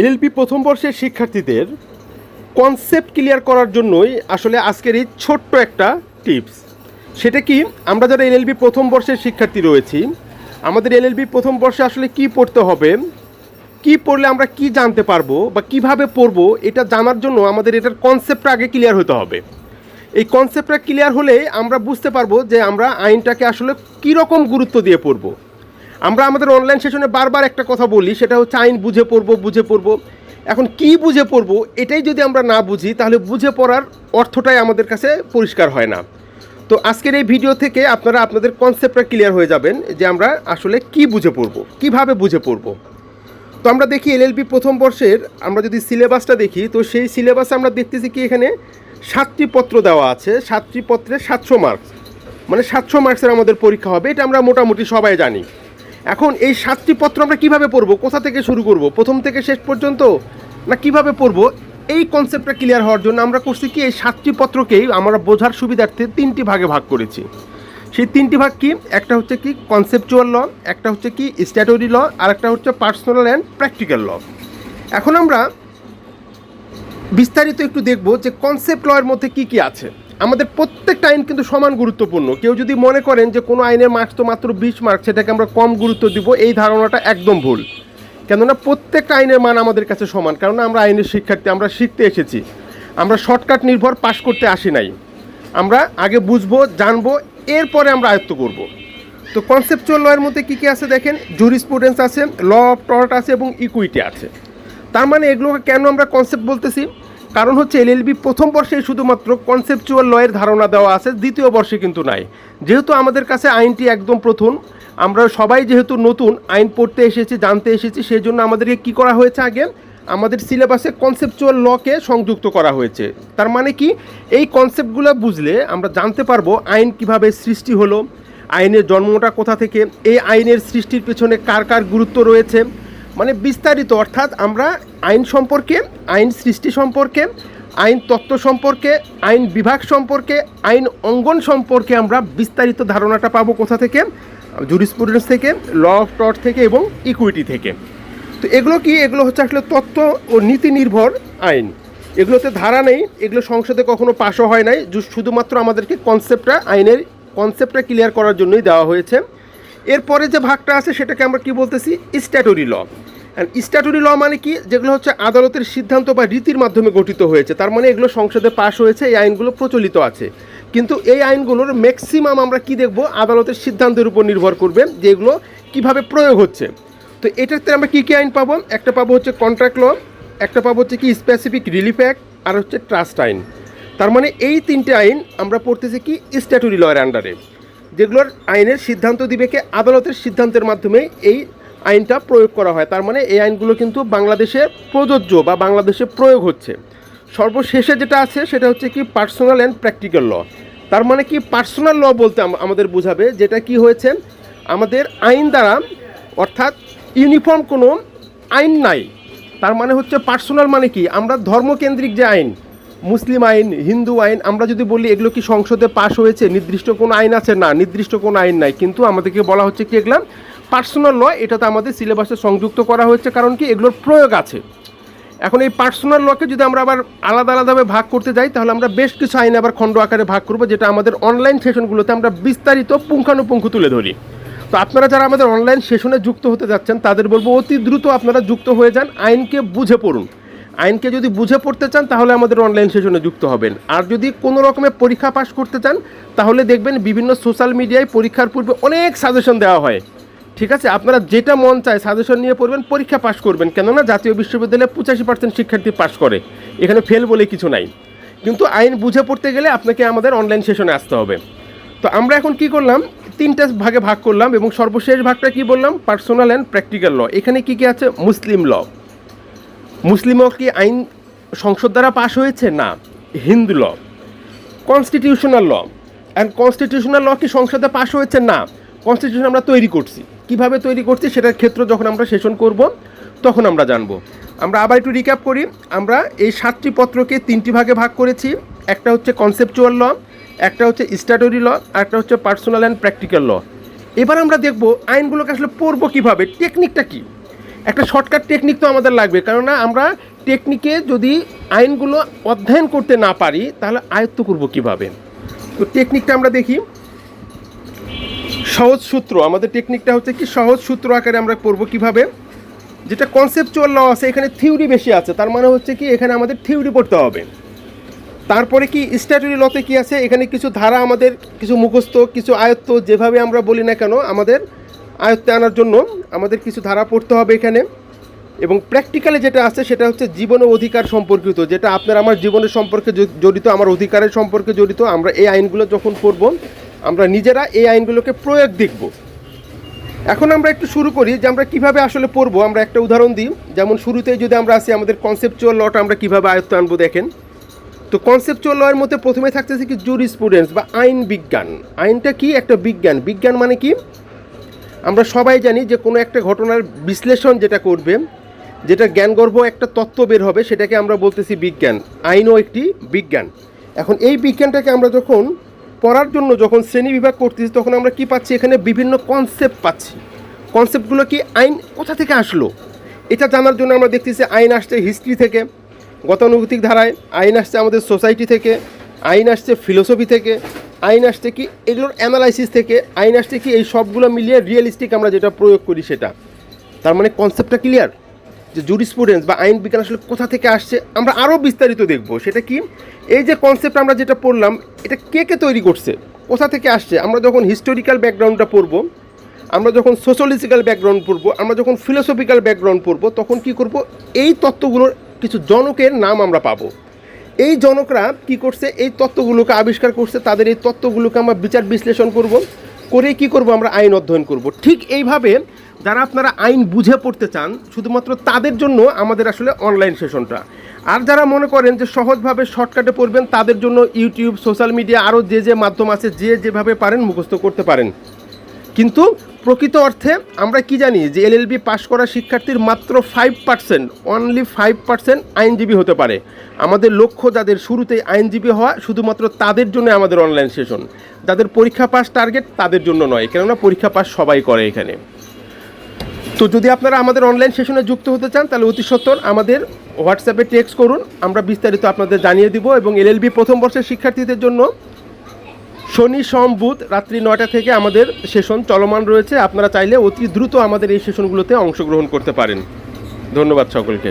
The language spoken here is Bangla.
এলএলপি প্রথম বর্ষের শিক্ষার্থীদের কনসেপ্ট ক্লিয়ার করার জন্যই আসলে আজকের এই ছোট্ট একটা টিপস সেটা কি? আমরা যারা এলএলবি প্রথম বর্ষের শিক্ষার্থী রয়েছি, আমাদের এলএলবি প্রথম বর্ষে আসলে কি পড়তে হবে, কি পড়লে আমরা কি জানতে পারব বা কীভাবে পড়ব, এটা জানার জন্য আমাদের এটার কনসেপ্টটা আগে ক্লিয়ার হতে হবে। এই কনসেপ্টটা ক্লিয়ার হলে আমরা বুঝতে পারব যে আমরা আইনটাকে আসলে কীরকম গুরুত্ব দিয়ে পড়ব। আমরা আমাদের অনলাইন সেশনে বারবার একটা কথা বলি, সেটা হচ্ছে আইন বুঝে পড়ব বুঝে পড়ব। এখন কি বুঝে পড়ব, এটাই যদি আমরা না বুঝি, তাহলে বুঝে পড়ার অর্থটাই আমাদের কাছে পরিষ্কার হয় না। তো আজকের এই ভিডিও থেকে আপনারা আপনাদের কনসেপ্টটা ক্লিয়ার হয়ে যাবেন, যে আমরা আসলে কি বুঝে পড়ব, কীভাবে বুঝে পড়ব। তো আমরা দেখি এলএলবি প্রথম বর্ষের, আমরা যদি সিলেবাসটা দেখি, তো সেই সিলেবাসে আমরা দেখতেছি কি এখানে সাতটি পত্র দেওয়া আছে, সাতটি পত্রে সাতশো মার্কস মানে সাতশো মার্কসের আমাদের পরীক্ষা হবে, এটা আমরা মোটামুটি সবাই জানি। এখন এই সাতটি পত্র আমরা কীভাবে পড়ব? কোথা থেকে শুরু করব? প্রথম থেকে শেষ পর্যন্ত? না, কীভাবে পড়ব? এই কনসেপ্টটা ক্লিয়ার হওয়ার জন্য আমরা করছি কি, এই সাতটি পত্রকেই আমরা বোঝার সুবিধার্থে তিনটি ভাগে ভাগ করেছি। সেই তিনটি ভাগ কি? একটা হচ্ছে কি কনসেপচুয়াল ল একটা হচ্ছে কি স্ট্যাটরি ল আর একটা হচ্ছে পার্সোনাল অ্যান্ড প্র্যাকটিক্যাল ল এখন আমরা বিস্তারিত একটু দেখব যে কনসেপ্ট লয়ের মধ্যে কি কি আছে। আমাদের প্রত্যেকটা আইন কিন্তু সমান গুরুত্বপূর্ণ। কেউ যদি মনে করেন যে কোনো আইনের মার্কস তো মাত্র বিশ মার্ক, সেটাকে আমরা কম গুরুত্ব দিব, এই ধারণাটা একদম ভুল। কেননা প্রত্যেকটা আইনের মান আমাদের কাছে সমান কারণ আমরা আইনের শিক্ষার্থী, আমরা শিখতে এসেছি। আমরা শর্টকাট নির্ভর পাশ করতে আসি নাই। আমরা আগে বুঝব, জানব, এরপরে আমরা আয়ত্ত করব। তো কনসেপচুয়াল লয়ের মধ্যে কী কী আছে দেখেন? জুরিস্প্রুডেন্স আছে ল অফ টর্ট আছে এবং ইকুইটি আছে। তার মানে এগুলোকে কেন আমরা কনসেপ্ট বলতেছি? কারণ হচ্ছে এলএলবি প্রথম বর্ষে শুধুমাত্র কনসেপচুয়াল লয়ের ধারণা দেওয়া আছে, দ্বিতীয় বর্ষে কিন্তু নাই। যেহেতু আমাদের কাছে আইনটি একদম প্রথম, আমরা সবাই যেহেতু নতুন, আইন পড়তে এসেছি, জানতে এসেছি সেই জন্য আমাদেরকে কী করা হয়েছে আগে? আমাদের সিলেবাসে কনসেপচুয়াল লকে সংযুক্ত করা হয়েছে। তার মানে কি? এই কনসেপ্টগুলো বুঝলে আমরা জানতে পারব আইন কীভাবে সৃষ্টি হলো, আইনের জন্মটা কোথা থেকে, এই আইনের সৃষ্টির পেছনে কার কার গুরুত্ব রয়েছে মানে বিস্তারিত, অর্থাৎ আমরা আইন সম্পর্কে, আইন সৃষ্টি সম্পর্কে, আইন তত্ত্ব সম্পর্কে, আইন বিভাগ সম্পর্কে, আইন অঙ্গন সম্পর্কে আমরা বিস্তারিত ধারণাটা পাবো কোথা থেকে? জুরিসপ্রুডেন্স থেকে ল অফ টর্ট থেকে এবং ইকুইটি থেকে। তো এগুলো কি? এগুলো হচ্ছে আসলে তত্ত্ব ও নীতি নির্ভর আইন। এগুলোতে ধারা নেই, এগুলো সংসদে কখনো পাশও হয় নাই শুধুমাত্র আমাদেরকে কনসেপ্টটা আইনের কনসেপ্টটা ক্লিয়ার করার জন্যই দেওয়া হয়েছে। এরপরে যে ভাগটা আছে সেটাকে আমরা কি বলতেছি? স্ট্যাটরি ল স্ট্যাটরি ল মানে কি? যেগুলো হচ্ছে আদালতের সিদ্ধান্ত বা রীতির মাধ্যমে গঠিত হয়েছে। তার মানে এগুলো সংসদে পাশ হয়েছে, এই আইনগুলো প্রচলিত আছে। কিন্তু এই আইনগুলোর ম্যাক্সিমাম আমরা কি দেখব? আদালতের সিদ্ধান্তের উপর নির্ভর করবে যে এগুলো কীভাবে প্রয়োগ হচ্ছে। তো এটাতে আমরা কী কী আইন পাবো? একটা পাবো হচ্ছে কন্ট্রাক্ট ল একটা পাবো হচ্ছে কি স্পেসিফিক রিলিফ অ্যাক্ট আর হচ্ছে ট্রাস্ট আইন। তার মানে এই তিনটে আইন আমরা পড়তেছি কি? স্ট্যাটুরি লয়ের আন্ডারে যেগুলোর আইনের সিদ্ধান্ত দিবে কে? আদালতের সিদ্ধান্তের মাধ্যমে এই আইনটা প্রয়োগ করা হয়। তার মানে এই আইনগুলো কিন্তু বাংলাদেশে প্রযোজ্য বা বাংলাদেশে প্রয়োগ হচ্ছে। সর্বশেষে যেটা আছে সেটা হচ্ছে কি পার্সোনাল অ্যান্ড প্র্যাকটিক্যাল ল। তার মানে কি পার্সোনাল ল বলতে আমাদের বোঝাবে যেটা কি হয়েছে, আমাদের আইন দ্বারা অর্থাৎ ইউনিফর্ম কোনো আইন নাই। তার মানে হচ্ছে পার্সোনাল মানে কি? আমরা ধর্মকেন্দ্রিক যে আইন মুসলিম আইন, হিন্দু আইন, আমরা যদি বলি এগুলো কি সংসদে পাশ হয়েছে, নির্দিষ্ট কোনো আইন আছে? না, নির্দিষ্ট কোনো আইন নাই। কিন্তু আমাদেরকে বলা হচ্ছে কি এগুলো? পার্সোনাল ল এটা তো আমাদের সিলেবাসে সংযুক্ত করা হয়েছে কারণ কি এগুলোর প্রয়োগ আছে। এখন এই পার্সোনাল লকে যদি আমরা আবার আলাদা আলাদাভাবে ভাগ করতে যাই, তাহলে আমরা বেশ কিছু আইন আবার খণ্ড আকারে ভাগ করব, যেটা আমাদের অনলাইন সেশনগুলোতে আমরা বিস্তারিত পুঙ্খানুপুঙ্খ তুলে ধরি। তো আপনারা যারা আমাদের অনলাইন সেশনে যুক্ত হতে যাচ্ছেন, তাদের বলব অতি দ্রুত আপনারা যুক্ত হয়ে যান, আইনকে বুঝে পড়ুন। আইনকে যদি বুঝে পড়তে চান, তাহলে আমাদের অনলাইন সেশনে যুক্ত হবেন। আর যদি কোনো রকমের পরীক্ষা পাস করতে চান, তাহলে দেখবেন বিভিন্ন সোশ্যাল মিডিয়ায় পরীক্ষার পূর্বে অনেক সাজেশন দেওয়া হয়। ঠিক আছে? আপনারা যেটা মন চায় সাজেশন নিয়ে পড়বেন, পরীক্ষা পাস করবেন। কেননা জাতীয় বিশ্ববিদ্যালয়ে পঁচাশি পার্সেন্ট শিক্ষার্থী পাস করে। এখানে ফেল বলে কিছু নাই। কিন্তু আইন বুঝে পড়তে গেলে আপনাকে আমাদের অনলাইন সেশনে আসতে হবে। তো আমরা এখন কি করলাম? তিনটা ভাগে ভাগ করলাম এবং সর্বশেষ ভাগটা কি বললাম? পার্সোনাল অ্যান্ড প্র্যাকটিক্যাল ল এখানে কি কি আছে? মুসলিম ল মুসলিম কি আইন সংসদ দ্বারা পাশ হয়েছে? না। Hindu law. Constitutional law. And constitutional law কি সংসদে পাশ হয়েছে? না। কনস্টিটিউশন আমরা তৈরি করছি। কীভাবে তৈরি করছি? সেটার ক্ষেত্র যখন আমরা সেশন করব, তখন আমরা জানব। আমরা আবার একটু রিক্যাপ করি। আমরা এই সাতটি পত্রকে তিনটি ভাগে ভাগ করেছি। একটা হচ্ছে কনসেপচুয়াল ল, একটা হচ্ছে স্ট্যাটরি ল একটা হচ্ছে পার্সোনাল অ্যান্ড প্র্যাকটিক্যাল ল। এবার আমরা দেখব আইনগুলোকে আসলে পড়ব কীভাবে টেকনিকটা কী? একটা শর্টকাট টেকনিক তো আমাদের লাগবে। কেননা আমরা টেকনিকে যদি আইনগুলো অধ্যয়ন করতে না পারি, তাহলে আয়ত্ত করব কীভাবে? তো টেকনিকটা আমরা দেখি। সহজ সূত্র, আমাদের টেকনিকটা হচ্ছে কি, সহজ সূত্র আকারে আমরা পড়ব কীভাবে? যেটা কনসেপচুয়াল ল আছে, এখানে থিওরি বেশি আছে, তার মানে হচ্ছে কি, এখানে আমাদের থিওরি পড়তে হবে। তারপরে কি স্ট্যাটুরি লতে কি আছে, এখানে কিছু ধারা আমাদের, কিছু মুখস্থ, কিছু আয়ত্ত, যেভাবে আমরা বলি না কেন, আমাদের আয়ত্তে আনার জন্য আমাদের কিছু ধারা পড়তে হবে এখানে। এবং প্র্যাকটিক্যালি যেটা আছে সেটা হচ্ছে জীবন ও অধিকার সম্পর্কিত, যেটা আপনার আমার জীবনের সম্পর্কে জড়িত, আমার অধিকারের সম্পর্কে জড়িত, আমরা এই আইনগুলো যখন পড়ব, আমরা নিজেরা এই আইনগুলোকে প্রয়োগ দেখব। এখন আমরা একটু শুরু করি যে আমরা কীভাবে আসলে পড়ব। আমরা একটা উদাহরণ দিই, যেমন শুরুতেই যদি আমরা আসি আমাদের কনসেপচুয়াল লটা আমরা কীভাবে আয়ত্ত আনব দেখেন। তো কনসেপচুয়াল লয়ের মধ্যে প্রথমে থাকতেছে কি জুরিস্প্রুডেন্স বা আইন বিজ্ঞান। আইনটা কি? একটা বিজ্ঞান। বিজ্ঞান মানে কি? আমরা সবাই জানি যে কোনো একটা ঘটনার বিশ্লেষণ যেটা করবে, যেটা জ্ঞানগর্ভ একটা তত্ত্ব বের হবে, সেটাকে আমরা বলতেছি বিজ্ঞান। আইনও একটি বিজ্ঞান। এখন এই বিজ্ঞানটাকে আমরা যখন পড়ার জন্য যখন শ্রেণি বিভাগ করতেছি, তখন আমরা কি পাচ্ছি? এখানে বিভিন্ন কনসেপ্ট পাচ্ছি। কনসেপ্টগুলো কি আইন কোথা থেকে আসলো? এটা জানার জন্য আমরা দেখতেছি আইন আসছে হিস্ট্রি থেকে, গতানুগতিক ধারায়। আইন আসছে আমাদের সোসাইটি থেকে, আইন আসছে ফিলোসফি থেকে। আইন আসছে কি, এগুলোর অ্যানালাইসিস থেকে আইন আসছে কি, এই সবগুলো মিলিয়ে রিয়েলিস্টিক আমরা যেটা প্রয়োগ করি সেটা। তার মানে কনসেপ্টটা ক্লিয়ার যে জুরিস্প্রুডেন্স বা আইন বিজ্ঞান আসলে কোথা থেকে আসছে, আমরা আরও বিস্তারিত দেখব। সেটা কি? এই যে কনসেপ্ট আমরা যেটা পড়লাম, এটা কে কে তৈরি করছে? কোথা থেকে আসছে? আমরা যখন হিস্টোরিক্যাল ব্যাকগ্রাউন্ডটা পড়ব, আমরা যখন সোশ্যালিস্টিক্যাল ব্যাকগ্রাউন্ড পড়ব, আমরা যখন ফিলোসফিক্যাল ব্যাকগ্রাউন্ড পড়ব, তখন কি করব? এই তত্ত্বগুলোর কিছু জনকের নাম আমরা পাবো। এই জনকরা কি করছে? এই তত্ত্বগুলোকে আবিষ্কার করছে। তাদের এই তত্ত্বগুলোকে আমরা বিচার বিশ্লেষণ করব। করে কি করব? আমরা আইন অধ্যয়ন করব। ঠিক এইভাবে যারা আপনারা আইন বুঝে পড়তে চান, শুধুমাত্র তাদের জন্য আমাদের আসলে অনলাইন সেশনটা। আর যারা মনে করেন যে সহজভাবে শর্টকাটে পড়বেন, তাদের জন্য ইউটিউব, সোশ্যাল মিডিয়া, আরও যে যে মাধ্যম আছে, যে যেভাবে পারেন, মুখস্থ করতে পারেন। কিন্তু প্রকৃত অর্থে আমরা কি জানি যে এলএলবি পাশ করা শিক্ষার্থীর মাত্র five percent only five percent আইনজীবী হতে পারে। আমাদের লক্ষ্য যাদের শুরুতেই আইনজীবী হওয়া শুধুমাত্র তাদের জন্য আমাদের অনলাইন সেশন যাদের পরীক্ষা পাস টার্গেট তাদের জন্য নয়, কেননা পরীক্ষা পাস সবাই করে এখানে। তো যদি আপনারা আমাদের অনলাইন সেশনে যুক্ত হতে চান, তাহলে অতি সত্বর আমাদের হোয়াটসঅ্যাপে টেক্সট করুন। আমরা বিস্তারিত আপনাদের জানিয়ে দিব এবং এলএলবি প্রথম বর্ষের শিক্ষার্থীদের জন্য শনি, সোম, বুধ রাত্রি নয়টা থেকে আমাদের সেশন চলমান রয়েছে। আপনারা চাইলে অতি দ্রুত আমাদের এই সেশনগুলোতে অংশগ্রহণ করতে পারেন। ধন্যবাদ সকলকে।